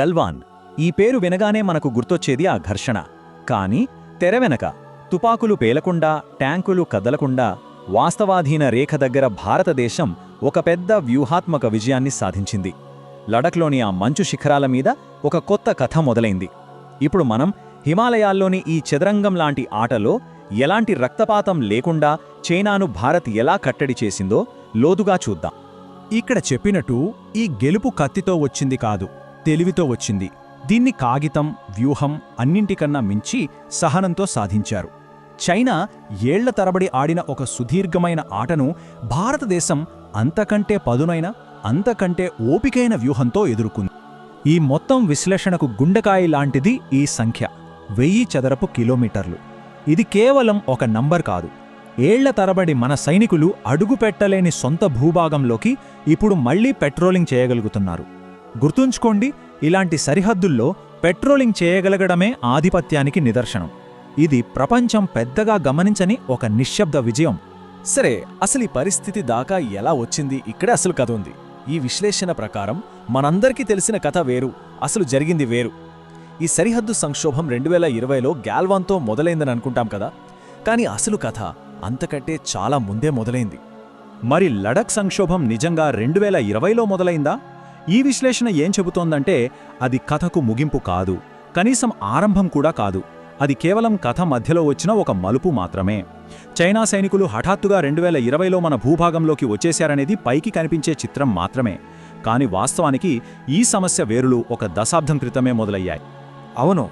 గల్వాన్. ఈ పేరు వినగానే మనకు గుర్తొచ్చేది ఆ ఘర్షణ. కాని తెర వెనక తుపాకులు పేలకుండా ట్యాంకులు కదలకుండా వాస్తవాధీన రేఖ దగ్గర భారతదేశం ఒక పెద్ద వ్యూహాత్మక విజయాన్ని సాధించింది. లడఖ్లోని ఆ మంచు శిఖరాల మీద ఒక కొత్త కథ మొదలైంది. ఇప్పుడు మనం హిమాలయాల్లోని ఈ చదరంగం లాంటి ఆటలో ఎలాంటి రక్తపాతం లేకుండా చైనాను భారత్ ఎలా కట్టడి చేసిందో లోతుగా చూద్దాం. ఇక్కడ చెప్పినట్టు ఈ గెలుపు కత్తితో వచ్చింది కాదు. తెలివితో వచ్చింది. దీన్ని కాగితం వ్యూహం అన్నింటికన్నా మించి సహనంతో సాధించారు. చైనా ఏళ్ళ తరబడి ఆడిన ఒక సుదీర్ఘమైన ఆటను భారతదేశం అంతకంటే పదునైన అంతకంటే ఓపికైన వ్యూహంతో ఎదుర్కొంది. ఈ మొత్తం విశ్లేషణకు గుండెకాయ లాంటిది ఈ సంఖ్య వెయ్యి చదరపు కిలోమీటర్లు. ఇది కేవలం ఒక నంబర్ కాదు. ఏళ్ళ తరబడి మన సైనికులు అడుగుపెట్టలేని సొంత భూభాగంలోకి ఇప్పుడు మళ్ళీ పెట్రోలింగ్ చేయగలుగుతున్నారు. గుర్తుంచుకోండి ఇలాంటి సరిహద్దుల్లో పెట్రోలింగ్ చేయగలగడమే ఆధిపత్యానికి నిదర్శనం. ఇది ప్రపంచం పెద్దగా గమనించని ఒక నిశ్శబ్ద విజయం. సరే అసలు ఈ పరిస్థితి దాకా ఎలా వచ్చింది? ఇక్కడే అసలు కథ ఉంది. ఈ విశ్లేషణ ప్రకారం మనందరికీ తెలిసిన కథ వేరు అసలు జరిగింది వేరు. ఈ సరిహద్దు సంక్షోభం రెండు వేల ఇరవైలో గ్యాల్వాన్తో మొదలైందని అనుకుంటాం కదా? కానీ అసలు కథ అంతకంటే చాలా ముందే మొదలైంది. మరి లడక్ సంక్షోభం నిజంగా రెండు వేల ఇరవైలో మొదలైందా? ఈ విశ్లేషణ ఏం చెబుతోందంటే అది కథకు ముగింపు కాదు. కనీసం ఆరంభం కూడా కాదు. అది కేవలం కథ మధ్యలో వచ్చిన ఒక మలుపు మాత్రమే. చైనా సైనికులు హఠాత్తుగా రెండు వేల ఇరవైలో మన భూభాగంలోకి వచ్చేశారనేది పైకి కనిపించే చిత్రం మాత్రమే. కాని వాస్తవానికి ఈ సమస్య వేరులు ఒక దశాబ్దం క్రితమే మొదలయ్యాయి. అవును.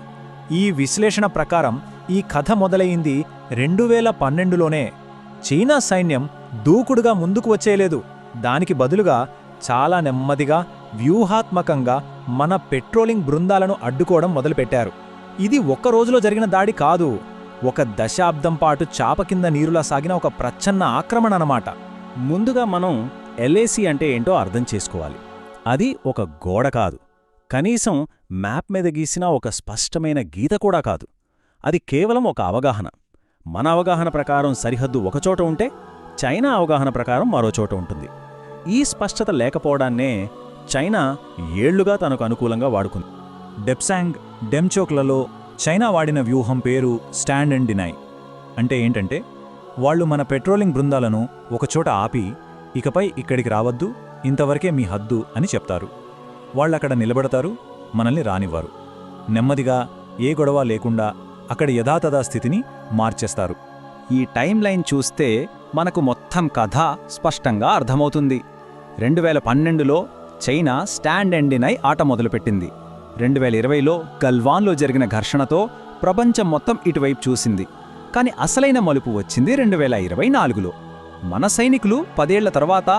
ఈ విశ్లేషణ ప్రకారం ఈ కథ మొదలైంది రెండు వేల పన్నెండులోనే. చైనా సైన్యం దూకుడుగా ముందుకు వచ్చేయలేదు. దానికి బదులుగా చాలా నెమ్మదిగా వ్యూహాత్మకంగా మన పెట్రోలింగ్ బృందాలను అడ్డుకోవడం మొదలుపెట్టారు. ఇది ఒక్క రోజులో జరిగిన దాడి కాదు ఒక దశాబ్దం పాటు చాప కింద నీరులా సాగిన ఒక ప్రచ్ఛన్న ఆక్రమణ అన్నమాట. ముందుగా మనం ఎల్ఏసి అంటే ఏంటో అర్థం చేసుకోవాలి. అది ఒక గోడ కాదు. కనీసం మ్యాప్ మీద గీసిన ఒక స్పష్టమైన గీత కూడా కాదు. అది కేవలం ఒక అవగాహన. మన అవగాహన ప్రకారం సరిహద్దు ఒకచోట ఉంటే చైనా అవగాహన ప్రకారం మరో చోట ఉంటుంది. ఈ స్పష్టత లేకపోవడాన్నే చైనా ఏళ్ళుగా తనకు అనుకూలంగా వాడుకుంది. డెప్సాంగ్ డెమ్చోక్లలో చైనా వాడిన వ్యూహం పేరు స్టాండ్ అండ్ డినై. అంటే ఏంటంటే వాళ్ళు మన పెట్రోలింగ్ బృందాలను ఒకచోట ఆపి ఇకపై ఇక్కడికి రావద్దు ఇంతవరకే మీ హద్దు అని చెప్తారు. వాళ్ళక్కడ నిలబడతారు మనల్ని రానివ్వరు. నెమ్మదిగా ఏ గొడవ లేకుండా అక్కడ యథాతథా స్థితిని మార్చేస్తారు. ఈ టైం లైన్ చూస్తే మనకు మొత్తం కథ స్పష్టంగా అర్థమవుతుంది. రెండు వేల పన్నెండులో చైనా స్టాండ్ ఎండినై ఆట మొదలుపెట్టింది. రెండు వేల ఇరవైలో గల్వాన్లో జరిగిన ఘర్షణతో ప్రపంచం మొత్తం ఇటువైపు చూసింది. కాని అసలైన మలుపు వచ్చింది రెండు వేల ఇరవై నాలుగులో. మన సైనికులు పదేళ్ళ తర్వాత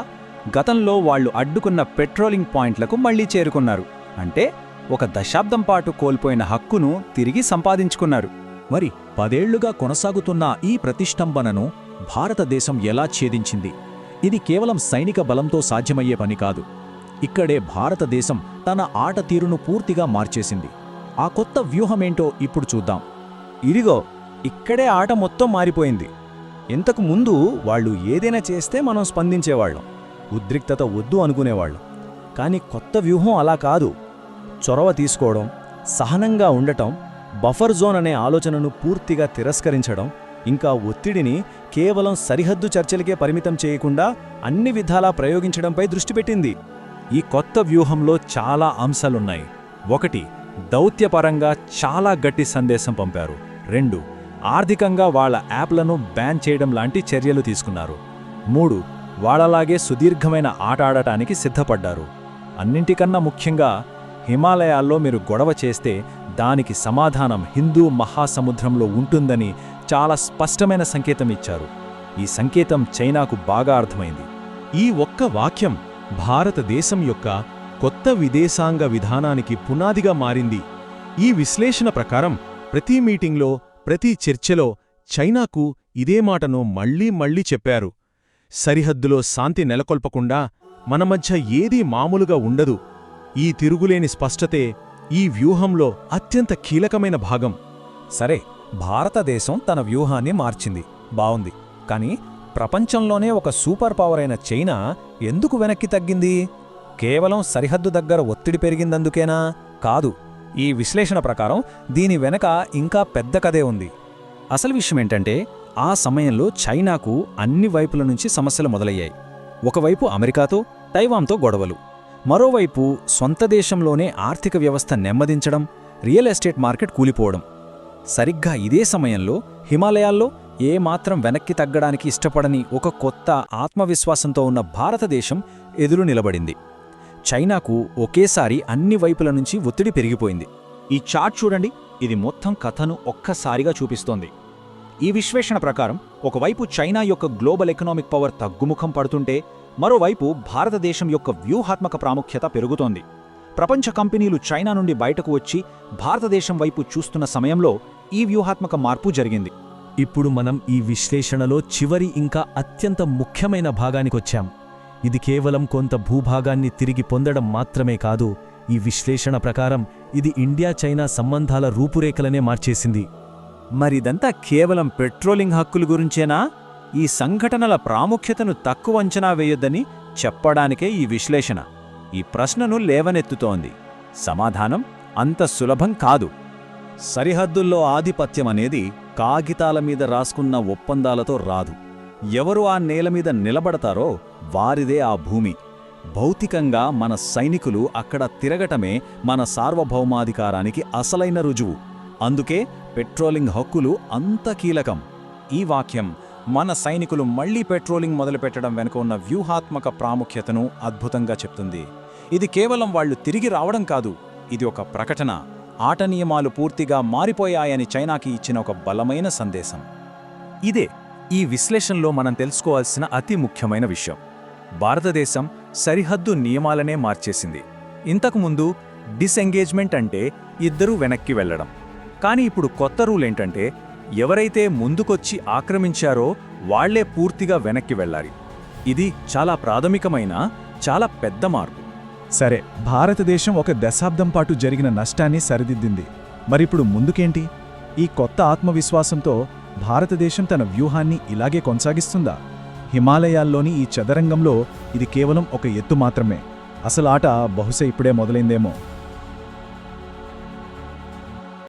గతంలో వాళ్ళు అడ్డుకున్న పెట్రోలింగ్ పాయింట్లకు మళ్ళీ చేరుకున్నారు. అంటే ఒక దశాబ్దం పాటు కోల్పోయిన హక్కును తిరిగి సంపాదించుకున్నారు. మరి పదేళ్ళుగా కొనసాగుతున్న ఈ ప్రతిష్టంభనను భారతదేశం ఎలా ఛేదించింది? ఇది కేవలం సైనిక బలంతో సాధ్యమయ్యే పని కాదు. ఇక్కడే భారతదేశం తన ఆట తీరును పూర్తిగా మార్చేసింది. ఆ కొత్త వ్యూహమేంటో ఇప్పుడు చూద్దాం. ఇదిగో ఇక్కడే ఆట మొత్తం మారిపోయింది. ఇంతకు ముందు వాళ్ళు ఏదైనా చేస్తే మనం స్పందించేవాళ్ళం. ఉద్రిక్తత వద్దు అనుకునేవాళ్ళం. కానీ కొత్త వ్యూహం అలా కాదు. చొరవ తీసుకోవడం సహనంగా ఉండటం బఫర్ జోన్ అనే ఆలోచనను పూర్తిగా తిరస్కరించడం ఇంకా ఒత్తిడిని కేవలం సరిహద్దు చర్చలకే పరిమితం చేయకుండా అన్ని విధాలా ప్రయోగించడంపై దృష్టి పెట్టింది. ఈ కొత్త వ్యూహంలో చాలా అంశాలున్నాయి. ఒకటి దౌత్యపరంగా చాలా గట్టి సందేశం పంపారు. రెండు ఆర్థికంగా వాళ్ళ యాప్లను బ్యాన్ చేయడం లాంటి చర్యలు తీసుకున్నారు. మూడు వాళ్ళలాగే సుదీర్ఘమైన ఆట ఆడటానికి సిద్ధపడ్డారు. అన్నింటికన్నా ముఖ్యంగా హిమాలయాల్లో మీరు గొడవ చేస్తే దానికి సమాధానం హిందూ మహాసముద్రంలో ఉంటుందని చాలా స్పష్టమైన సంకేతం ఇచ్చారు. ఈ సంకేతం చైనాకు బాగా అర్థమైంది. ఈ ఒక్క వాక్యం భారతదేశం యొక్క కొత్త విదేశాంగ విధానానికి పునాదిగా మారింది. ఈ విశ్లేషణ ప్రకారం ప్రతి మీటింగ్లో ప్రతి చర్చలో చైనాకు ఇదే మాటను మళ్ళీ మళ్ళీ చెప్పారు. సరిహద్దులో శాంతి నెలకొల్పకుండా మన మధ్య ఏదీ మామూలుగా ఉండదు. ఈ తిరుగులేని స్పష్టతే ఈ వ్యూహంలో అత్యంత కీలకమైన భాగం. సరే భారతదేశం తన వ్యూహాన్ని మార్చింది. బావుంది. కానీ ప్రపంచంలోనే ఒక సూపర్ పవర్ అయిన చైనా ఎందుకు వెనక్కి తగ్గింది? కేవలం సరిహద్దు దగ్గర ఒత్తిడి పెరిగిందందుకేనా? కాదు ఈ విశ్లేషణ ప్రకారం దీని వెనక ఇంకా పెద్ద కథే ఉంది. అసలు విషయం ఏంటంటే ఆ సమయంలో చైనాకు అన్ని వైపుల నుంచి సమస్యలు మొదలయ్యాయి. ఒకవైపు అమెరికాతో తైవాన్తో గొడవలు. మరోవైపు సొంత దేశంలోనే ఆర్థిక వ్యవస్థ నెమ్మదించడం రియల్ ఎస్టేట్ మార్కెట్ కూలిపోవడం. సరిగ్గా ఇదే సమయంలో హిమాలయాల్లో ఏమాత్రం వెనక్కి తగ్గడానికి ఇష్టపడని ఒక కొత్త ఆత్మవిశ్వాసంతో ఉన్న భారతదేశం ఎదురు నిలబడింది. చైనాకు ఒకేసారి అన్ని వైపుల నుంచి ఒత్తిడి పెరిగిపోయింది. ఈ చార్ట్ చూడండి ఇది మొత్తం కథను ఒక్కసారిగా చూపిస్తోంది. ఈ విశ్లేషణ ప్రకారం ఒకవైపు చైనా యొక్క గ్లోబల్ ఎకనామిక్ పవర్ తగ్గుముఖం పడుతుంటే మరోవైపు భారతదేశం యొక్క వ్యూహాత్మక ప్రాముఖ్యత పెరుగుతోంది. ప్రపంచ కంపెనీలు చైనా నుండి బయటకు వచ్చి భారతదేశం వైపు చూస్తున్న సమయంలో ఈ వ్యూహాత్మక మార్పు జరిగింది. ఇప్పుడు మనం ఈ విశ్లేషణలో చివరి ఇంకా అత్యంత ముఖ్యమైన భాగానికొచ్చాం. ఇది కేవలం కొంత భూభాగాన్ని తిరిగి పొందడం మాత్రమే కాదు ఈ విశ్లేషణ ప్రకారం ఇది ఇండియా చైనా సంబంధాల రూపురేఖలనే మార్చేసింది. మరిదంతా కేవలం పెట్రోలింగ్ హక్కుల గురించేనా? ఈ సంఘటనల ప్రాముఖ్యతను తక్కువ అంచనా వేయొద్దని చెప్పడానికే ఈ విశ్లేషణ. ఈ ప్రశ్నను లేవనెత్తుతోంది. సమాధానం అంత సులభం కాదు. సరిహద్దుల్లో ఆధిపత్యం అనేది కాగితాల మీద రాసుకున్న ఒప్పందాలతో రాదు. ఎవరు ఆ నేల మీద నిలబడతారో వారిదే ఆ భూమి. భౌతికంగా మన సైనికులు అక్కడ తిరగటమే మన సార్వభౌమాధికారానికి అసలైన రుజువు. అందుకే పెట్రోలింగ్ హక్కులు అంత కీలకం. ఈ వాక్యం మన సైనికులు మళ్ళీ పెట్రోలింగ్ మొదలుపెట్టడం వెనుక ఉన్న వ్యూహాత్మక ప్రాముఖ్యతను అద్భుతంగా చెప్తుంది. ఇది కేవలం వాళ్ళు తిరిగి రావడం కాదు ఇది ఒక ప్రకటన. ఆట నియమాలు పూర్తిగా మారిపోయాయని చైనాకి ఇచ్చిన ఒక బలమైన సందేశం. ఇదే ఈ విశ్లేషణలో మనం తెలుసుకోవాల్సిన అతి ముఖ్యమైన విషయం. భారతదేశం సరిహద్దు నియమాలనే మార్చేసింది. ఇంతకుముందు డిసెంగేజ్మెంట్ అంటే ఇద్దరూ వెనక్కి వెళ్ళడం. కానీ ఇప్పుడు కొత్త రూల్ ఏంటంటే ఎవరైతే ముందుకొచ్చి ఆక్రమించారో వాళ్ళే పూర్తిగా వెనక్కి వెళ్ళాలి. ఇది చాలా ప్రాథమికమైన చాలా పెద్ద మార్పు. సరే భారతదేశం ఒక దశాబ్దం పాటు జరిగిన నష్టాన్ని సరిదిద్దింది. మరిప్పుడు ముందుకేంటి? ఈ కొత్త ఆత్మవిశ్వాసంతో భారతదేశం తన వ్యూహాన్ని ఇలాగే కొనసాగిస్తుందా? హిమాలయాల్లోని ఈ చదరంగంలో ఇది కేవలం ఒక ఎత్తు మాత్రమే. అసలు ఆట బహుశా ఇప్పుడే మొదలైందేమో.